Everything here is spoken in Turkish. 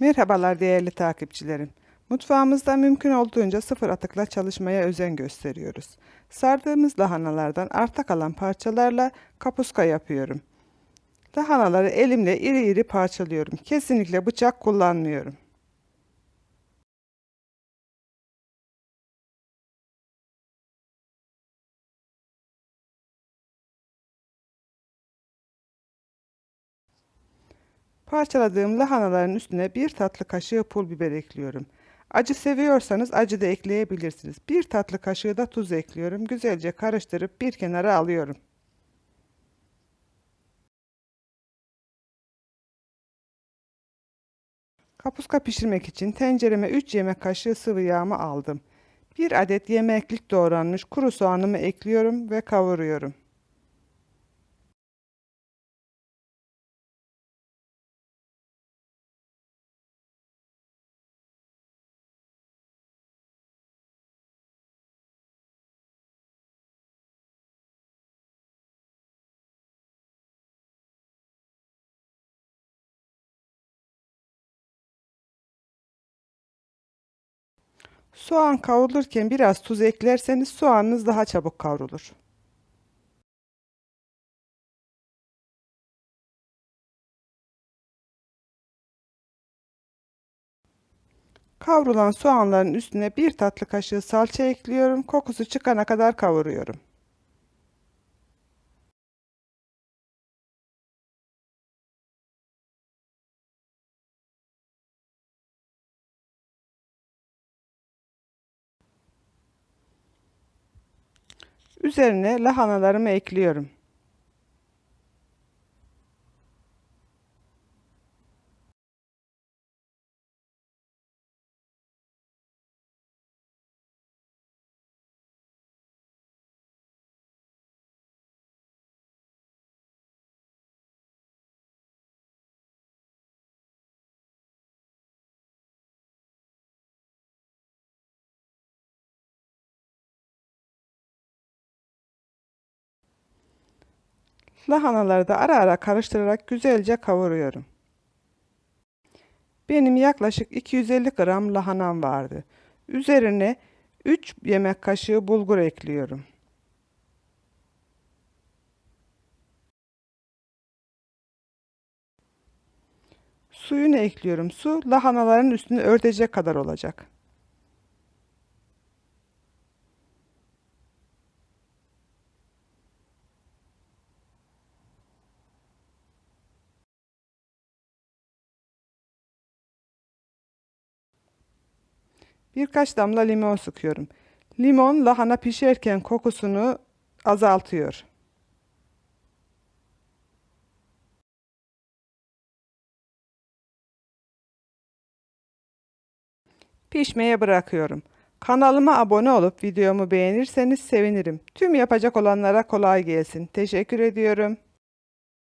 Merhabalar değerli takipçilerim. Mutfağımızda mümkün olduğunca sıfır atıkla çalışmaya özen gösteriyoruz. Sardığımız lahanalardan arta kalan parçalarla kapuska yapıyorum. Lahanaları elimle iri iri parçalıyorum. Kesinlikle bıçak kullanmıyorum. Parçaladığım lahanaların üstüne bir tatlı kaşığı pul biber ekliyorum. Acı seviyorsanız acı da ekleyebilirsiniz. Bir tatlı kaşığı da tuz ekliyorum. Güzelce karıştırıp bir kenara alıyorum. Kapuska pişirmek için tencereme 3 yemek kaşığı sıvı yağımı aldım. Bir adet yemeklik doğranmış kuru soğanımı ekliyorum ve kavuruyorum. Soğan kavrulurken biraz tuz eklerseniz soğanınız daha çabuk kavrulur. Kavrulan soğanların üstüne bir tatlı kaşığı salça ekliyorum. Kokusu çıkana kadar kavuruyorum. Üzerine lahanalarımı ekliyorum. Lahanaları da ara ara karıştırarak güzelce kavuruyorum. Benim yaklaşık 250 gram lahanam vardı. Üzerine 3 yemek kaşığı bulgur ekliyorum. Suyunu ekliyorum. Su lahanaların üstünü örtecek kadar olacak. Birkaç damla limon sıkıyorum. Limon lahana pişerken kokusunu azaltıyor. Pişmeye bırakıyorum. Kanalıma abone olup videomu beğenirseniz sevinirim. Tüm yapacak olanlara kolay gelsin. Teşekkür ediyorum.